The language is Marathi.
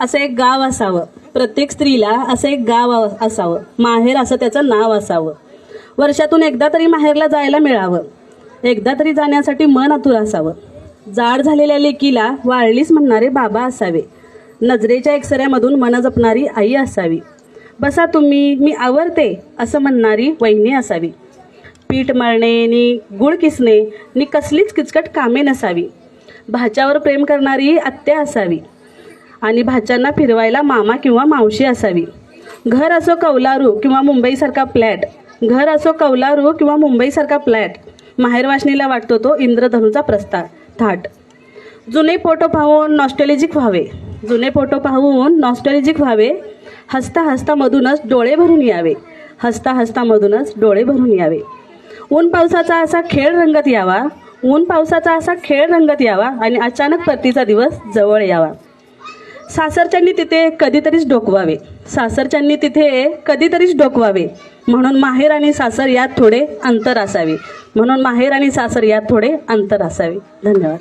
असं एक गाव असावं. प्रत्येक स्त्रीला असं एक गाव असावं. माहेर असं त्याचं नाव असावं. वर्षातून एकदा तरी माहेरला जायला मिळावं. एकदा तरी जाण्यासाठी मन आतुर असावं. जाड झालेल्या लेकीला वाळलीच म्हणणारे बाबा असावे. नजरेच्या एकसऱ्यामधून मन जपणारी आई असावी. बसा तुम्ही मी आवरते असं म्हणणारी वहिनी असावी. पीठ मळणे नि गुळ किसणे नि कसलीच किचकट कामे नसावी. भाच्यावर प्रेम करणारी आत्या असावी. आणि भाच्यांना फिरवायला मामा किंवा मावशी असावी. घर असो कौलारू किंवा मुंबईसारखा फ्लॅट घर असो कौलारू किंवा मुंबईसारखा फ्लॅट माहेरवाशनीला वाटतो तो इंद्रधनुचा प्रस्तार थाट. जुने फोटो पाहून नॉस्टॉलॉजिक व्हावे. जुने फोटो पाहून नॉस्टॉलॉजिक व्हावे. हसता हसतामधूनच डोळे भरून यावे. हसता हसतामधूनच डोळे भरून यावे. ऊन पावसाचा असा खेळ रंगत यावा. ऊन पावसाचा असा खेळ रंगत यावा आणि अचानक परतीचा दिवस जवळ यावा. सासरच्यांनी तिथे कधीतरीच डोकवावे. सासरच्यांनी तिथे कधीतरीच डोकवावे. म्हणून माहेर आणि सासर यात थोडे अंतर असावे. म्हणून माहेर आणि सासर यात थोडे अंतर असावे. धन्यवाद.